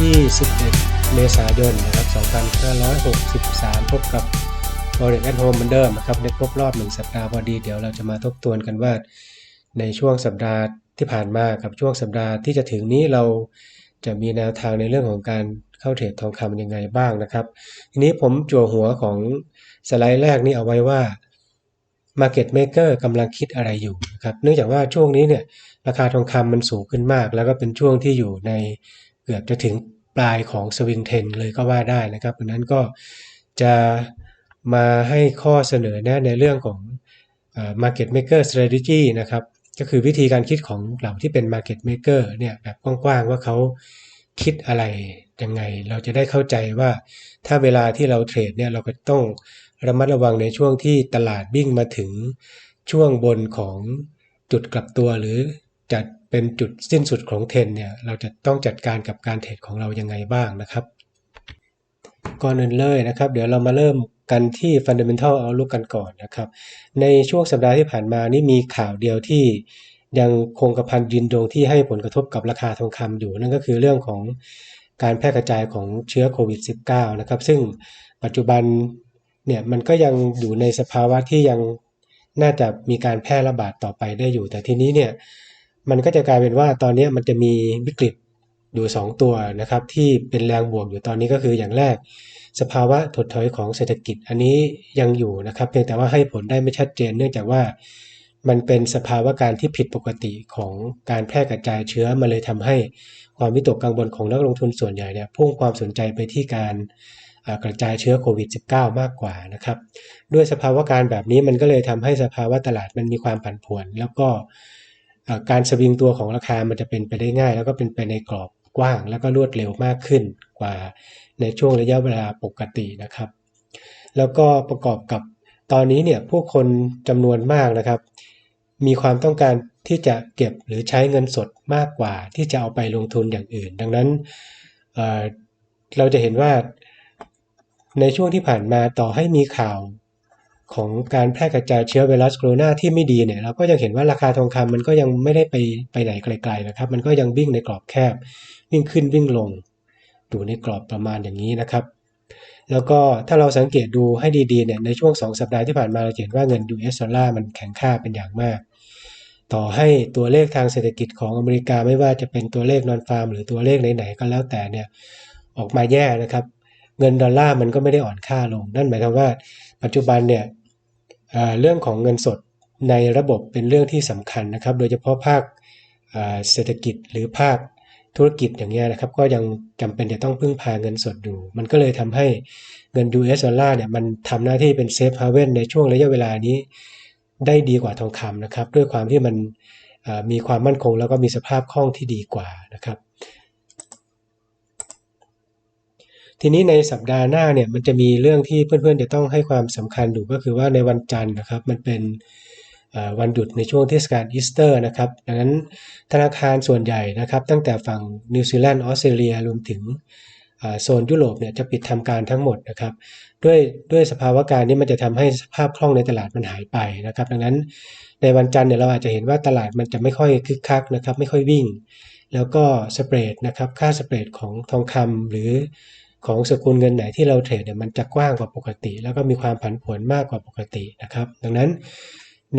ที่11 เมษายนนะครับ 2563 พบกับ Forex at Home เหมือนเดิมนะครับในครบรอบ 1 สัปดาห์พอดี เดี๋ยวเราจะมาทบทวนกันว่า ในช่วงสัปดาห์ที่ผ่านมากับช่วงสัปดาห์ที่จะถึงนี้เราจะมีแนวทางในเรื่องของการเข้าเทรดทองคำยังไงบ้างนะครับ ทีนี้ผมจั่วหัวของสไลด์แรกนี้เอาไว้ว่า Market Maker กำลังคิดอะไรอยู่นะครับ เนื่องจากว่าช่วงนี้เนี่ยราคาทองคำมันสูงขึ้นมาก แล้วก็เป็นช่วงที่อยู่ใน เกือบจะถึงปลายของสวิงเทนเลยก็ว่าได้นะครับดังนั้นก็จะมาให้ข้อเสนอแนะในเรื่องของ Market Maker Strategy นะครับ ก็คือวิธีการคิดของเหล่าที่เป็น Market Maker เนี่ยแบบกว้างๆว่าเขาคิดอะไรยังไง เราจะได้เข้าใจว่าถ้าเวลาที่เราเทรดเนี่ยเราก็ต้องระมัดระวังในช่วงที่ตลาดวิ่งมาถึงช่วงบนของจุดกลับตัวหรือ จัดเป็นจุดสิ้นสุดของเทรนเนี่ยเราจะต้องจัดการกับการเทรดของเรายังไงบ้างนะครับก่อนอื่นเลยนะครับ เดี๋ยวเรามาเริ่มกันที่ Fundamental Outlook กันก่อนนะครับ ในช่วงสัปดาห์ที่ผ่านมานี่มีข่าวเดียวที่ยังคงกระพันยืนยงที่ให้ผลกระทบกับราคาทองคำอยู่ นั่นก็คือเรื่องของการแพร่กระจายของเชื้อโควิด -19 นะครับ ซึ่งปัจจุบันเนี่ยมันก็ยังอยู่ในสภาวะที่ยังน่าจะมีการแพร่ระบาดต่อไปได้อยู่ แต่ทีนี้เนี่ย มันก็จะกลายเป็นว่าตอนนี้มันจะมีวิกฤตอยู่ 2 ตัวนะครับ ที่เป็นแรงบวกอยู่ตอนนี้ก็คืออย่างแรก สภาวะถดถอยของเศรษฐกิจอันนี้ยังอยู่นะครับ เพียงแต่ว่าให้ผลได้ไม่ชัดเจน เนื่องจากว่ามันเป็นสภาวะการที่ผิดปกติของการแพร่กระจายเชื้อมาเลยทำให้ความวิตกกังวลของนักลงทุนส่วนใหญ่เนี่ยพุ่งความสนใจไปที่การกระจายเชื้อโควิด -19 มากกว่านะครับ ด้วยสภาวะการแบบนี้มันก็เลยทำให้สภาวะตลาดมันมีความผันผวน แล้วก็ การสวิงตัวของราคามันจะเป็นไปได้ง่าย แล้วก็เป็นไปในกรอบกว้าง แล้วก็รวดเร็วมากขึ้นกว่าในช่วงระยะเวลาปกตินะครับ แล้วก็ประกอบกับตอนนี้เนี่ยผู้คนจำนวนมากนะครับ มีความต้องการที่จะเก็บหรือใช้เงินสดมากกว่า ที่จะเอาไปลงทุนอย่างอื่น ดังนั้นเเราจะเห็นว่าในช่วงที่ผ่านมาต่อให้มีข่าว ของการแพร่กระจายเชื้อไวรัสโคโรนาที่ไม่ดีเนี่ยเราก็ยังเห็นว่าราคาทองคำมันก็ยังไม่ได้ไปไปไหนไกลๆนะครับ มันก็ยังวิ่งในกรอบแคบ วิ่งขึ้นวิ่งลงอยู่ในกรอบประมาณอย่างนี้นะครับ แล้วก็ถ้าเราสังเกตดูให้ดีๆเนี่ยในช่วง 2 สัปดาห์ที่ผ่านมาเราเห็นว่าเงิน US ดอลลาร์มันแข็งค่าเป็นอย่างมาก ต่อให้ตัวเลขทางเศรษฐกิจของอเมริกาไม่ว่าจะเป็นตัวเลขนอนฟาร์มหรือตัวเลขไหนๆก็แล้วแต่เนี่ยออกมาแย่นะครับ เงินดอลลาร์มันก็ไม่ได้อ่อนค่าลง นั่นหมายความว่า ปัจจุบันเนี่ยเรื่องของเงินสดในระบบเป็นเรื่องที่สำคัญนะครับ โดยเฉพาะภาคเศรษฐกิจหรือภาคธุรกิจอย่างเงี้ยนะครับ ก็ยังจำเป็นจะต้องพึ่งพาเงินสดดูมันก็เลยทำให้เงิน US ดอลลาร์เนี่ยมันทำหน้าที่เป็นเซฟฮาเว่นในช่วงระยะเวลานี้ได้ดีกว่าทองคำนะครับ ด้วยความที่มันมีความมั่นคงแล้วก็มีสภาพคล่องที่ดีกว่านะครับ ทีนี้ในสัปดาห์หน้าเนี่ยมันจะมีเรื่องที่เพื่อนๆ จะต้องให้ความสำคัญดูก็คือว่าในวันจันทร์นะครับ มันเป็นวันหยุดในช่วงเทศกาลอีสเตอร์นะครับ ดังนั้นธนาคารส่วนใหญ่นะครับ ตั้งแต่ฝั่งนิวซีแลนด์ออสเตรเลียรวมถึงโซนยุโรปเนี่ยจะปิดทำการทั้งหมดนะครับ ด้วยด้วยสภาวะการนี้มันจะทำให้สภาพคล่องในตลาดมันหายไปนะครับ ดังนั้นในวันจันทร์เนี่ยเราอาจจะเห็นว่าตลาดมันจะไม่ค่อยคึกคักนะครับ ไม่ค่อยวิ่ง แล้วก็สเปรดนะครับ ค่าสเปรดของทองคำหรือ ของสกุลเงินไหนที่เราเทรดเนี่ยมันจะกว้างกว่าปกติ แล้วก็มีความผันผวนมากกว่าปกตินะครับ ดังนั้น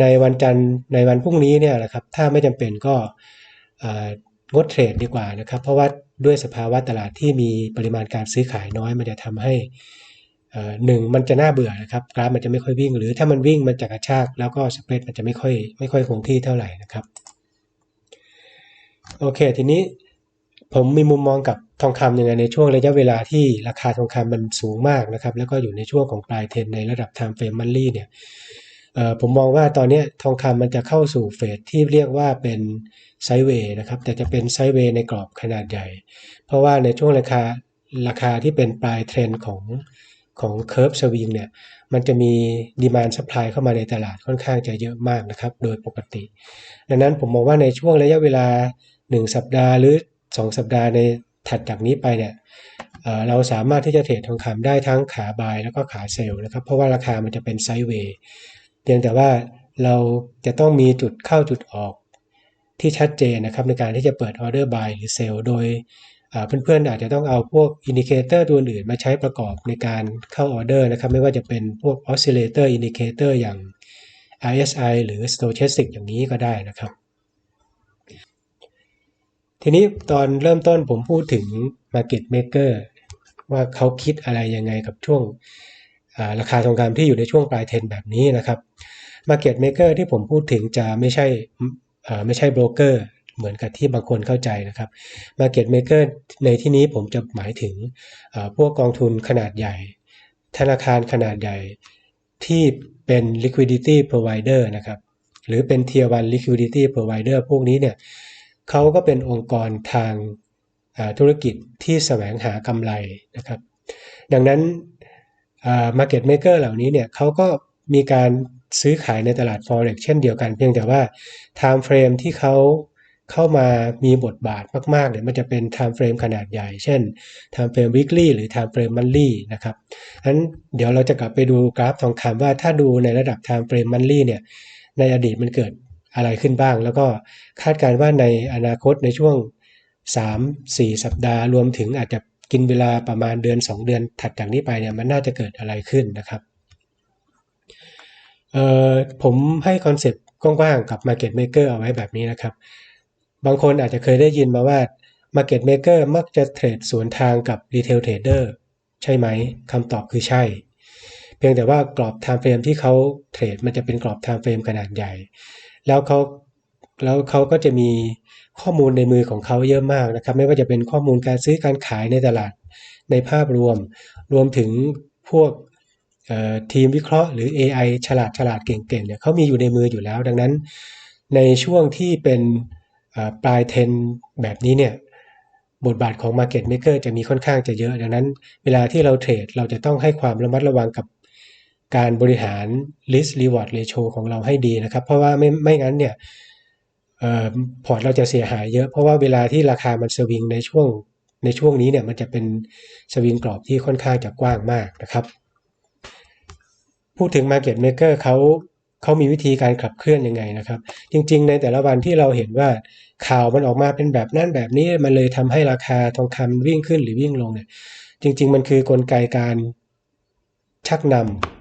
ในวันจันทร์ในวันพรุ่งนี้เนี่ยนะครับถ้าไม่จำเป็นก็งดเทรดดีกว่านะครับ เพราะว่าด้วยสภาวะตลาดที่มีปริมาณการซื้อขายน้อย มันจะทำให้หนึ่งมันจะน่าเบื่อนะครับกราฟมันจะไม่ค่อยวิ่ง หรือถ้ามันวิ่งมันจะกระชากแล้วก็สเปรดมันจะไม่ค่อยไม่ค่อยคงที่เท่าไหร่นะครับโอเค ทีนี้ ผมมีมุมมองกับทองคำยังไงในช่วงระยะเวลาที่ราคาทองคำมันสูงมากนะครับ แล้วก็อยู่ในช่วงของปลายเทรนในระดับ time frame monthly เนี่ยผมมองว่าตอนนี้ทองคำมันจะเข้าสู่เฟสที่เรียกว่าเป็นไซเวย์นะครับ แต่จะเป็นไซเวย์ในกรอบขนาดใหญ่ เพราะว่าในช่วงราคาราคาที่เป็นปลายเทรนของของเคอร์ฟสวิงเนี่ยมันจะมีดีมานสปายเข้ามาในตลาดค่อนข้างจะเยอะมากนะครับ โดยปกติ ดังนั้นผมมองว่าในช่วงระยะเวลา 1 สัปดาห์หรือ 2สัปดาห์ในถัดจากนี้ไปเนี่ยเราสามารถที่จะเทรดทองคำได้ทั้งขาบายแล้วก็ขาเซลล์นะครับ เพราะว่าราคามันจะเป็นไซด์เวย์เพียงแต่ว่าเราจะต้องมีจุดเข้าจุดออกที่ชัดเจนนะครับในการที่จะเปิดออเดอร์บายหรือเซลล์โดยเพื่อนๆอาจจะต้องเอาพวกอินดิเคเตอร์ตัวอื่นมาใช้ประกอบในการเข้าออเดอร์นะครับ ไม่ว่าจะเป็นพวกออสซิเลเตอร์อินดิเคเตอร์อย่าง RSI หรือ Stochastic อย่างนี้ก็ได้นะครับ ทีนี้ตอนเริ่มต้นผมพูดถึง Market Maker ว่าเขาคิดอะไรยังไงกับช่วงราคาทองคำที่อยู่ในช่วงปลายเทรนแบบนี้นะครับ Market Maker ที่ผมพูดถึงจะไม่ใช่ไม่ใช่โบรกเกอร์เหมือนกับที่บางคนเข้าใจนะครับ Market Maker ในที่นี้ผมจะหมายถึงพวกกองทุนขนาดใหญ่ ธนาคารขนาดใหญ่ที่เป็น liquidity provider นะครับ หรือเป็น tier 1 liquidity provider พวกนี้เนี่ย เขาก็เป็นองค์กรทางธุรกิจที่แสวงหากำไรนะครับ ดังนั้น market maker เหล่านี้เนี่ยเขาก็มีการซื้อขายในตลาด forex เช่นเดียวกัน เพียงแต่ว่า time frame ที่เขาเข้ามามีบทบาทมากๆเนี่ยมันจะเป็น time frame ขนาดใหญ่ เช่น time frame weekly หรือ time frame monthly นะครับฉะนั้นเดี๋ยวเราจะกลับไปดูกราฟทองคำว่าถ้าดูในระดับ time frame monthly เนี่ยในอดีตมันเกิด อะไรขึ้นบ้าง แล้วก็คาดการว่าในอนาคตในช่วง 3-4 สัปดาห์ รวมถึงอาจจะกินเวลาประมาณเดือน 2 เดือนถัดจากนี้ไปเนี่ยมันน่าจะเกิดอะไรขึ้นนะครับเอ่อผมให้คอนเซปต์กว้างๆกับ Market Maker เอาไว้แบบนี้นะครับ บางคนอาจจะเคยได้ยินมาว่า Market Maker มักจะเทรดสวนทางกับ Retail Trader ใช่ไหมคำตอบคือใช่ เพียงแต่ว่ากรอบ time frame ที่เขาเทรดมันจะเป็นกรอบ time frame ขนาดใหญ่ แล้วเขาแล้วเขาก็จะมีข้อมูลในมือของเขาเยอะมากนะครับ ไม่ว่าจะเป็นข้อมูลการซื้อการขายในตลาดในภาพรวม รวมถึงพวกทีมวิเคราะห์หรือ AI ฉลาดฉลาดเก่งๆเนี่ยเขามีอยู่ในมืออยู่แล้ว ดังนั้น ในช่วงที่เป็นปลายเทนแบบนี้เนี่ยบทบาทของ Market Maker จะมีค่อนข้างจะเยอะ ดังนั้น เวลาที่เราเทรดเราจะต้องให้ความระมัดระวังกับ การบริหาร risk reward ratio ของเราให้ดีนะครับ เพราะว่าไม่ไม่งั้นเนี่ยพอร์ตเราจะเสียหายเยอะ เพราะว่าเวลาที่ราคามันสวิงในช่วงในช่วงนี้เนี่ยมันจะเป็นสวิงกรอบที่ค่อนข้างจะกว้างมากนะครับ พูดถึง Market Maker เขาเขามีวิธีการขับเคลื่อนยังไงนะครับ จริง ๆ ในแต่ละวันที่เราเห็นว่าข่าวมันออกมาเป็นแบบนั้นแบบนี้มันเลยทำให้ราคาทองคำวิ่งขึ้นหรือวิ่งลงเนี่ยจริง ๆ มันคือกลไกการชักนำ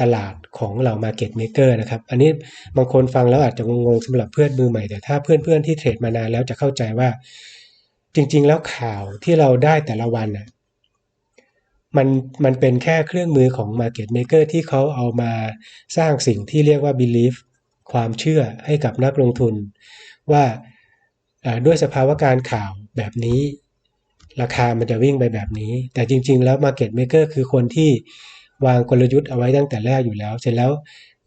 ตลาดของเหล่า Market Maker นะครับ อันนี้บางคนฟังแล้วอาจจะงงๆสำหรับเพื่อนมือใหม่ แต่ถ้าเพื่อนๆที่เทรดมานานแล้วจะเข้าใจว่า จริง ๆ แล้วข่าวที่เราได้แต่ละวันน่ะมันมันเป็นแค่เครื่องมือของ Market Maker ที่เขาเอามาสร้างสิ่งที่เรียกว่า belief ความเชื่อให้กับนักลงทุน ว่าด้วยสภาวะการข่าวแบบนี้ ราคามันจะวิ่งไปแบบนี้ แต่จริง ๆ แล้ว Market Maker คือคนที่ วางกลยุทธ์เอาไว้ตั้งแต่แรกอยู่แล้ว เสร็จแล้ว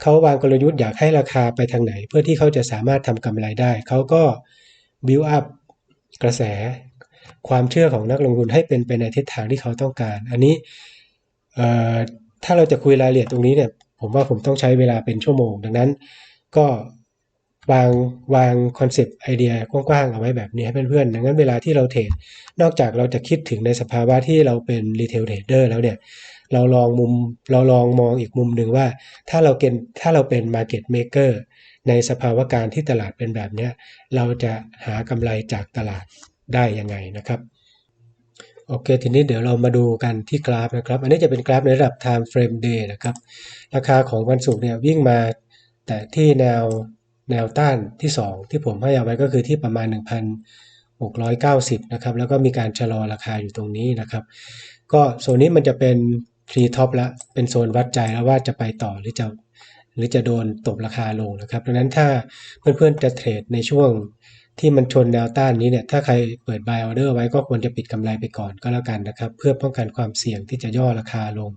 เขาวางกลยุทธ์อยากให้ราคาไปทางไหน เพื่อที่เขาจะสามารถทำกำไรได้ เขาก็ build up กระแส ความเชื่อของนักลงทุนให้เป็นไปในทิศทางที่เขาต้องการ อันนี้ถ้าเราจะคุยรายละเอียดตรงนี้เนี่ยผมว่าผมต้องใช้เวลาเป็นชั่วโมง ดังนั้นก็วางวางคอนเซปต์ไอเดียกว้างๆเอาไว้แบบนี้ให้เพื่อนๆ ดังนั้นเวลาที่เราเทรดนอกจากเราจะคิดถึงในสภาวะที่เราเป็นรีเทลเทรดเดอร์แล้วเนี่ย เราลองมุมเราลองมองอีกมุมหนึ่งว่า ถ้าเราเป็นถ้าเราเป็นมาร์เก็ตเมเกอร์ในสภาวะการที่ตลาดเป็นแบบนี้เราจะหากำไรจากตลาดได้ยังไงนะครับโอเคทีนี้เดี๋ยวเรามาดูกันที่กราฟนะครับ อันนี้จะเป็นกราฟในระดับ time frame day นะครับ ราคาของวันศุกร์เนี่ยวิ่งมาแต่ที่แนวแนวต้านที่ 2 ที่ผมให้เอาไว้ก็คือที่ประมาณ 1,690 นะครับ แล้วก็มีการชะลอราคาอยู่ตรงนี้นะครับ ก็โซนนี้มันจะเป็น ทรีท็อปละเป็นโซนวัดใจแล้วว่าจะไปต่อหรือจะหรือจะโดนตบราคาลงนะครับดังนั้นถ้าเพื่อนๆจะเทรดในช่วงที่มันชนแนวต้านนี้เนี่ยถ้าใครเปิด buy order ไว้ก็ควรจะปิดกำไรไปก่อนก็แล้วกันนะครับ เพื่อป้องกันความเสี่ยงที่จะย่อราคาลง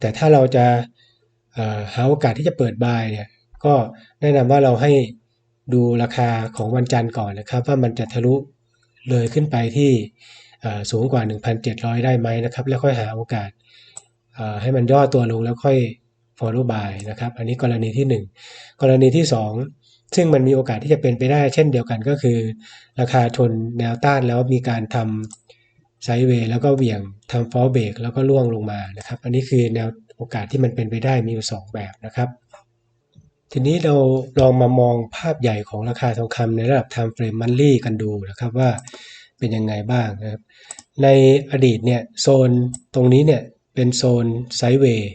แต่ถ้าเราจะหาโอกาสที่จะเปิด buy เนี่ยก็แนะนำว่าเราให้ดูราคาของวันจันทร์ก่อนนะครับ ว่ามันจะทะลุเลยขึ้นไปที่สูงกว่า 1,700 ได้ไหมนะครับ แล้วค่อยหาโอกาส ให้มันย่อตัวลงแล้วค่อย follow by นะครับ อันนี้กรณีที่ 1 กรณีที่ 2 ซึ่งมันมีโอกาสที่จะเป็นไปได้ เช่นเดียวกันก็คือ ราคาชนแนวต้านแล้วมีการทำไซด์เวย์แล้วก็เหวี่ยงทำฟอลเบรกแล้วก็ล่วงลงมานะครับ อันนี้คือแนวโอกาสที่มันเป็นไปได้มีอยู่ 2 แบบนะครับทีนี้เราลองมามองภาพใหญ่ของราคาทองคำในระดับ time frame monthly กันดูนะครับว่าเป็นยังไงบ้างนะครับ ในอดีตเนี่ยโซนตรงนี้เนี่ย เป็นโซนไซด์เวย์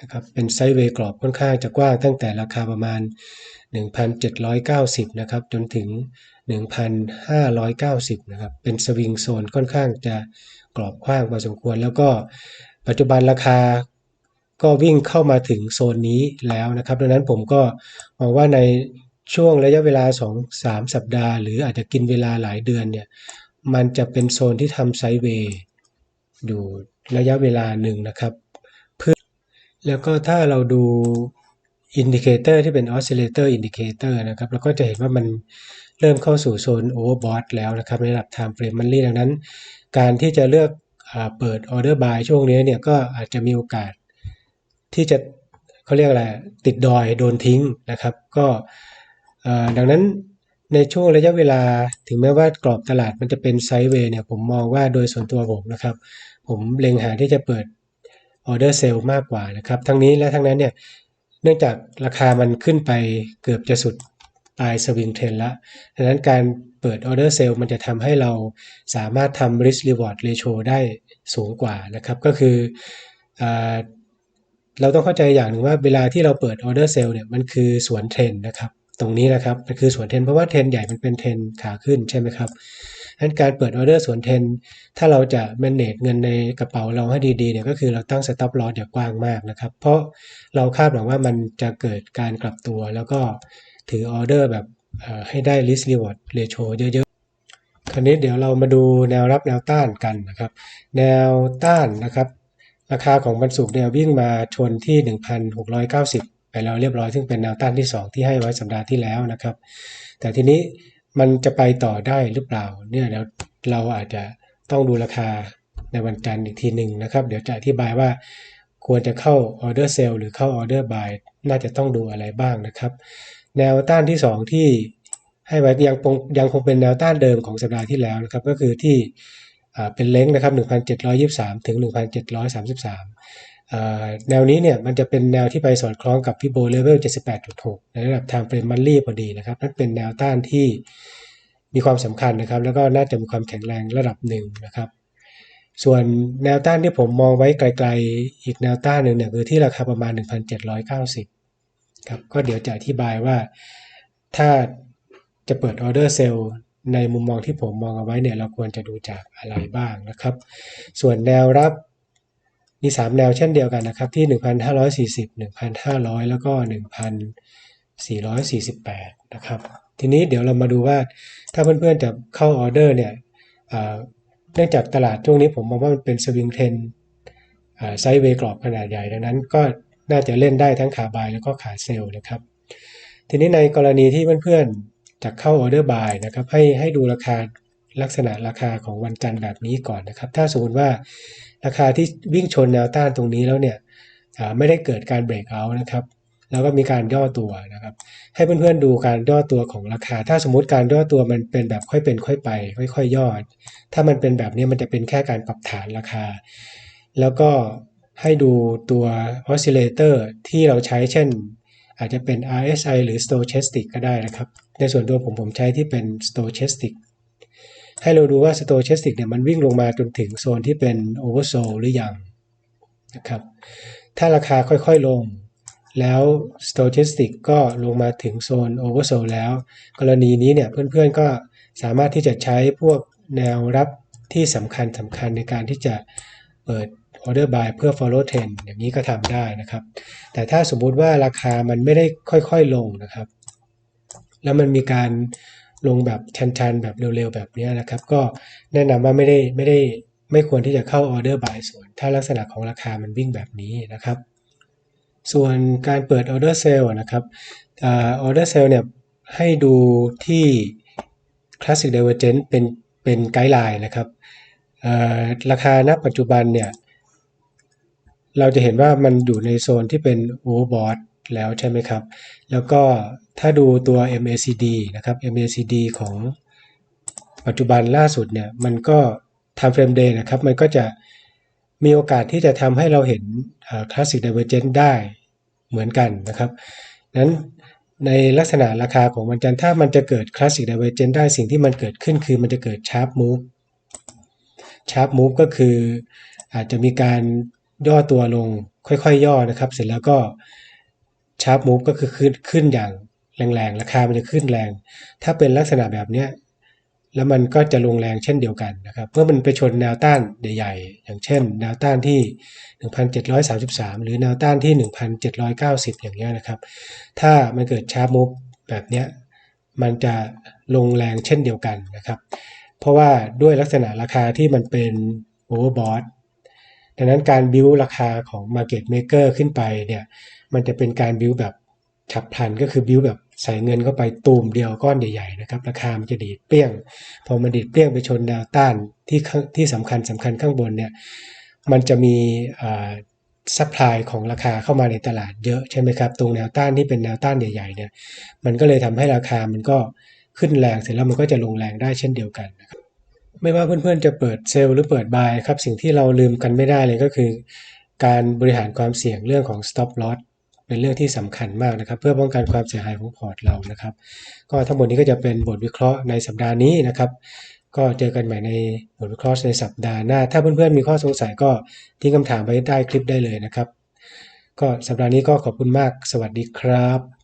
นะครับเป็นไซด์เวย์กรอบค่อนข้างจะกว้างตั้งแต่ราคาประมาณ 1,790 นะครับ จนถึง 1,590 นะครับ เป็นสวิงโซนค่อนข้างจะกรอบกว้างพอสมควร แล้วก็ปัจจุบันราคาก็วิ่งเข้ามาถึงโซนนี้แล้วนะครับ ดังนั้นผมก็มองว่าในช่วงระยะเวลา 2-3 สัปดาห์ หรืออาจจะกินเวลาหลายเดือนเนี่ย มันจะเป็นโซนที่ทำไซด์เวย์อยู่ ระยะเวลาหนึ่งนะครับเพื่อแล้วก็ถ้าเราดูอินดิเคเตอร์ที่เป็นออสซิเลเตอร์อินดิเคเตอร์นะครับเราก็จะเห็นว่ามันเริ่มเข้าสู่โซนโอเวอร์บอทแล้วนะครับในระดับ time frame monthly ดังนั้น การที่จะเลือกอเปิดออเดอร์บายช่วงนี้เนี่ยก็อาจจะมีโอกาส ที่จะเขาเรียกอะไรติดดอยโดนทิ้งนะครับ ก็ดังนั้นในช่วงระยะเวลาถึงแม้ว่ากรอบตลาดมันจะเป็นไซด์เวย์เนี่ยผมมองว่าโดยส่วนตัวผมนะครับ ผมเล็งหาที่จะเปิดออเดอร์เซลล์มากกว่านะครับ ทั้งนี้และทั้งนั้นเนี่ยเนื่องจากราคามันขึ้นไปเกือบจะสุดปลายสวิงเทรนละดังนั้นการเปิดออเดอร์เซลล์มันจะทำให้เราสามารถทำ risk reward ratio ได้สูงกว่านะครับ ก็คืออเราต้องเข้าใจอย่างหนึ่งว่าเวลาที่เราเปิดออเดอร์เซลล์เนี่ยมันคือสวนเทรนนะครับ ตรงนี้นะครับมันคือสวนเทรนเพราะว่าเทรนใหญ่มันเป็นเทรนขาขึ้นใช่ไหมครับ งั้นการเปิดออเดอร์สวนเทน ถ้าเราจะ manage เงินในกระเป๋าเราให้ดีๆเนี่ยก็คือเราตั้ง stop loss อย่ากว้างมากนะครับ เพราะเราคาดหวังว่ามันจะเกิดการกลับตัว แล้วก็ถือออเดอร์แบบให้ได้ risk reward ratio เยอะๆ คราวนี้เดี๋ยวเรามาดูแนวรับแนวต้านกันนะครับ แนวต้านนะครับ ราคาของวันศุกเนี่ยวิ่งมาชนที่ 1,690 ไปแล้วเรียบร้อย ซึ่งเป็นแนวต้านที่ 2 ที่ให้ไว้สัปดาห์ที่แล้วนะครับ แต่ทีนี้ มันจะไปต่อได้หรือเปล่า เนี่ยเดี๋ยวเราอาจจะต้องดูราคาในวันจันทร์อีกทีหนึ่งนะครับ เดี๋ยวจะอธิบายว่าควรจะเข้าออเดอร์เซลล์หรือเข้าออเดอร์บายน่าจะต้องดูอะไรบ้างนะครับ แนวต้านที่ 2 ที่ให้ไว้ยังคงยังคงเป็นแนวต้านเดิมของสัปดาห์ที่แล้วนะครับ ก็คือที่เป็นเล้งนะครับ 1,723 ถึง 1,733อ่า แนวนี้เนี่ยมันจะเป็นแนวที่ไปสอดคล้องกับฟิโบเลเวล 78.6 ในระดับ time frame monthly พอดีนะครับนั่นเป็นแนวต้านที่มีความสำคัญนะครับ แล้วก็น่าจะมีความแข็งแรงระดับหนึ่งนะครับ ส่วนแนวต้านที่ผมมองไว้ไกลๆ อีกแนวต้านหนึ่งเนี่ยคือที่ราคาประมาณ 1,790 ครับ ก็เดี๋ยวจะอธิบายว่าถ้าจะเปิดออเดอร์เซลล์ในมุมมองที่ผมมองเอาไว้เนี่ยเราควรจะดูจากอะไรบ้างนะครับ ส่วนแนวรับ มี 3 แนวเช่นเดียวกันนะครับที่ 1,540 1,500 แล้วก็ 1,448 นะครับ ทีนี้เดี๋ยวเรามาดูว่าถ้าเพื่อนๆจะเข้าออเดอร์เนี่ยเนื่องจากตลาดช่วงนี้ผมมองว่ามันเป็นสวิงเทนไซด์เวย์กรอบขนาดใหญ่ ดังนั้นก็น่าจะเล่นได้ทั้งขาบายแล้วก็ขาเซลล์นะครับ ทีนี้ในกรณีที่เพื่อนๆจะเข้าออเดอร์บายนะครับให้ให้ดูราคาลักษณะราคาของวันจันทร์แบบนี้ก่อนนะครับ ถ้าสมมติว่า ราคาที่วิ่งชนแนวต้านตรงนี้แล้วเนี่ยไม่ได้เกิดการเบรกเอาท์นะครับ แล้วก็มีการย่อตัวนะครับ ให้เพื่อนๆดูการย่อตัวของราคา ถ้าสมมติการย่อตัวมันเป็นแบบค่อยเป็นค่อยไป ค่อยๆย่อถ้ามันเป็นแบบนี้มันจะเป็นแค่การปรับฐานราคา แล้วก็ให้ดูตัว oscillator ที่เราใช้เช่น อาจจะเป็น RSI หรือ Stochastic ก็ได้นะครับ ในส่วนตัวผมผมใช้ที่เป็น Stochastic ให้เราดูว่า Stochastic เนี่ยมันวิ่งลงมาจนถึงโซนที่เป็น Oversold หรือยังนะครับ ถ้าราคาค่อยๆลง แล้ว Stochastic ก็ลงมาถึงโซน Oversold แล้ว กรณีนี้เนี่ยเพื่อนๆก็สามารถที่จะใช้พวกแนวรับที่สำคัญสำคัญในการที่จะเปิด order buy เพื่อ follow trend อย่างนี้ก็ทำได้นะครับ แต่ถ้าสมมุติว่าราคามันไม่ได้ค่อยๆลงนะครับ แล้วมันมีการ ลงแบบชันๆ แบบเร็วๆ แบบนี้นะครับ ก็แนะนำว่าไม่ได้ไม่ได้ไม่ควรที่จะเข้า order buy ส่วน ถ้าลักษณะของราคามันวิ่งแบบนี้นะครับ ส่วนการเปิด order sale นะครับอ order sale เนี่ยให้ดูที่ classic d i v e r g e n c เป็นเป็นไกด์ไลน์นะครับราคาณปัจจุบันเนี่ยเราจะเห็นว่ามันอยู่ในโซนที่เป็น overbought แล้วใช่ไหมครับ แล้วก็ถ้าดูตัว MACD นะครับ MACD ของปัจจุบันล่าสุดเนี่ยมันก็ time frame day นะครับ มันก็จะมีโอกาสที่จะทำให้เราเห็น classic divergence ได้เหมือนกันนะครับนั้นในลักษณะราคาของวันจันทร์ถ้ามันจะเกิดคลาสสิกไดเวอร์เจนได้สิ่งที่มันเกิดขึ้นคือมันจะเกิดชาร์ปมูฟชาร์ปมูฟก็คืออาจจะมีการย่อตัวลงค่อยๆ ย่อนะครับ เสร็จแล้วก็ ชาร์ปมูฟก็คือขึ้นขึ้นอย่างแรงๆ ราคามันจะขึ้นแรง ถ้าเป็นลักษณะแบบเนี้ยแล้วมันก็จะลงแรงเช่นเดียวกันนะครับ เมื่อมันไปชนแนวต้านใหญ่ๆ อย่างเช่น แนวต้านที่ 1,733 หรือแนวต้านที่ 1,790 อย่างเงี้ยนะครับ ถ้ามันเกิดชาร์ปมูฟแบบเนี้ยมันจะลงแรงเช่นเดียวกันนะครับ เพราะว่าด้วยลักษณะราคาที่มันเป็นโอเวอร์บอท ดังนั้นการบิวราคาของ Market Maker ขึ้นไปเนี่ยมันจะเป็นการบิวแบบฉับพลันก็คือบิวแบบใส่เงินเข้าไปตูมเดียวก้อนใหญ่ๆนะครับราคามันจะดีดเปรี้ยง พอมันดีดเปรี้ยงไปชนแนวต้านที่ที่สำคัญสำคัญข้างบนเนี่ยมันจะมีซัพพลายของราคาเข้ามาในตลาดเยอะใช่ไหมครับ ตรงแนวต้านที่เป็นแนวต้านใหญ่ๆเนี่ยมันก็เลยทำให้ราคามันก็ขึ้นแรงเสร็จแล้วมันก็จะลงแรงได้เช่นเดียวกันนะครับ ไม่ว่าเพื่อนๆจะเปิดเซลล์หรือเปิดบายครับสิ่งที่เราลืมกันไม่ได้เลยก็คือ การบริหารความเสี่ยงเรื่องของ stop loss เป็นเรื่องที่สำคัญมากนะครับ เพื่อป้องกันความเสียหายของพอร์ตเรานะครับ ก็ทั้งหมดนี้ก็จะเป็นบทวิเคราะห์ในสัปดาห์นี้นะครับ ก็เจอกันใหม่ในบทวิเคราะห์ในสัปดาห์หน้า ถ้าเพื่อนๆมีข้อสงสัยก็ทิ้งคำถามไว้ใต้คลิปได้เลยนะครับ ก็สัปดาห์นี้ก็ขอบคุณมาก สวัสดีครับ